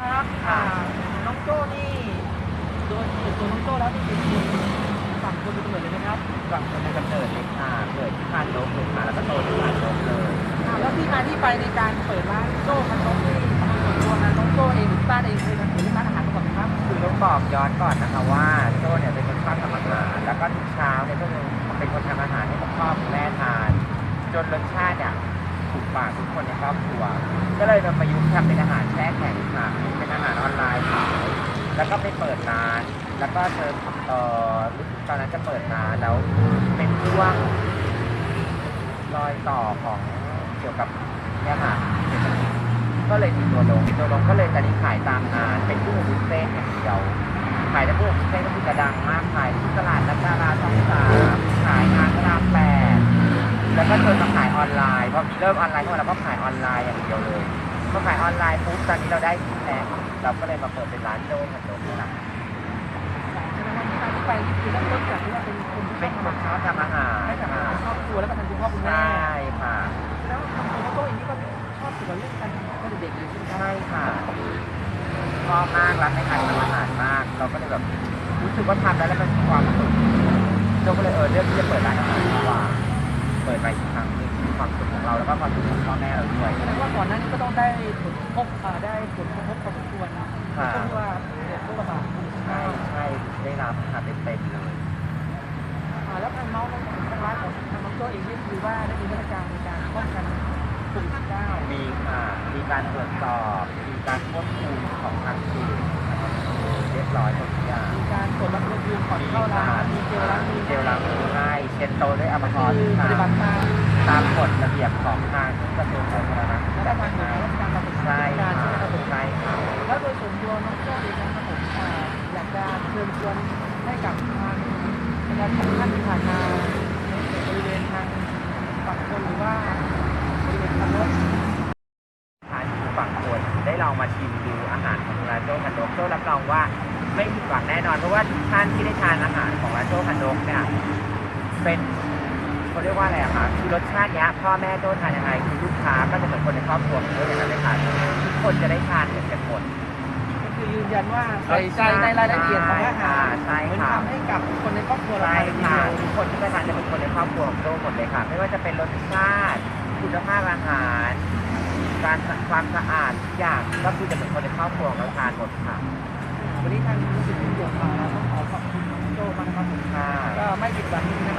ครับอ่าน้องโจ้นี่โดยส่วนตัวน้องโจ้แล้วนี่เป็นคนฝั่งคนเป็นกำเนิดเลยไหมครับฝั่งคนในกำเนิดเลยค่ะเกิดที่พานนกเลยค่ะแล้วก็โตที่พานนกเลยอ่าแล้วที่มาที่ไปในการเปิดร้านโจ้มันน้องนี่ส่วนตัวนะน้องโจ้เองหรือป้าเองเคยทำเปิดร้านอาหารมาก่อนไหมครับ คือต้องบอกย้อนก่อนนะคะว่าโจ้เนี่ยเป็นคนชอบทำอาหารแล้วก็ทุกเช้าเนี่ยก็จะเป็นคนทำอาหารให้กับพ่อกับแม่ทาน จนรสชาติเนี่ยถูกปากทุกคนในครอบครัว ก็เลยมาประยุกต์ทำเป็นอาหารแช่แข็งค่ะเป็นอาหารออนไลน์ขายแล้วก็ไปเปิดร้าน แล้วก็เจอเอ่อตอนนั้นจะเปิดร้านแล้วเป็นช่วงรอยต่อของเกี่ยวกับเนี่ยค่ะเศรษฐกิจก็เลยติดตัวลงติดตัวลงก็เลยตอนนี้ขายตามงาน เป็นผู้บุฟเฟ่ต์อย่างเดียวขายแต่พวกบุฟเฟ่ต์ก็คือจะดังมากขายที่ตลาดนัดดาราช่องสามขายงานพระรามแปดแล้วก็จนมาขายออนไลน์พอมีเริ่มออนไลน์เข้ามาเราก็ขายออนไลน์อย่างเดียวเลย พอขายออนไลน์ปุ๊บตอนนี้เราได้ที่แรงเราก็เลยมาเปิดเป็นร้านโจ้ขนมนะใช่ไหมว่าที่มาที่ไปนี่คือเริ่มต้นจากที่ว่าเป็นคนที่เป็นคนชอบทำอาหารให้กับค่ะครอบครัวแล้วก็ทางคุณพ่อคุณใชแม่่ค่ะแล้วทางน้องโจ้เองนี่ก็ชอบเกี่ยวกับเรื่องการทำตั้งแต่เด็กเลยใช่ไหมครับใช่ค่ะชอบมากรักในการทำอาหารมาก เราก็เลยแบบรู้สึกว่าทำแล้วแล้วมันมีความสุขโจ้ก็เลยเออเลือกที่จะเปิดร้านอาหารดีกว่าเปิดไปอีกครั้งหนึงมี ความสุขของเราแล้วก็ความสุขของพ่อแม่เราด้วย แสดงว่าก่อนหน้านี้ก็ต้องได้ผลกระทบอ่าได้ผลกระทบพอสมควรนะค่ะ ช่วงที่ว่าเกิดโรคระบาดใช่ใช่ได้รับค่ะเต็มๆเลย อ่าแล้วทางน้องทางร้านของทางน้องโจ้เองนี่คือว่าได้มีมาตรการในการป้องกันโควิด19มีค่ะมีการตรวจสอบมีการควบคุมของทางศูนย์เรียบร้อยหมดทุกอย่าง มีการตรวจวัดอุณหภูมิก่อนเข้าร้านมีเจลล้างมือเจลล้างมือให้เช็ดโต๊ะด้วยแอลกอฮอล์คือปค่ะฏิบัติตาม ตามกฎระเบียบของทางกระทรวงสาธารณสุขมาตรการของราชการตามกฎหมายใช่ราชค่ะการใช่ไหมครับผมใช่ค่ะแล้วโดยส่วนตัวน้องโจ้เองนะครับผมอยากจะเชิญชวนให้กับทางประชาชนท่านที่ผ่านมาในบริเวณทางฝั่งคนหรือว่าบริเวณทางรถทานอยู่ฝั่งคนได้ลองมาชิมดูอาหารของร้านโจ้คันนกโจ้รับรองว่าไม่ผิดหวังแน่นอนเพราะว่าทุกท่านที่ได้ทานอาหารของร้านโจ้คันนกเนี่ยเป็น เขาเรียกว่าอะไรอะคะคือรสชาติเนี้ยพ่อแม่โจ้ทานยังไงคือลูกค้าก็จะเหมือนคนในครอบครัวของโจ้อย่างนั้นเลยค่ะทุกคนจะได้ทานเหมือนกันหมดก็คือยืนยันว่าใส่ใจในรายละเอียดของอาหารใช่เหมือนค่ะทำให้กับคนในครอบครัวเราใช่ทานค่ะเดียวทุกคนที่ไปทานจะเป็นคนในครอบครัวของโจ้หมดเลยค่ะ ไม่ว่าจะเป็นรสชาติ คุณภาพอาหาร การความสะอาดทุกอย่างก็คือจะเป็นคนในครอบครัวของเราทานหมดค่ะวันนี้ทางรู้สึกเป็นห่วงเราต้องขอขอบคุณน้องโจ้มากนะครับผมค่ะ ก็ไม่ผิดหวังน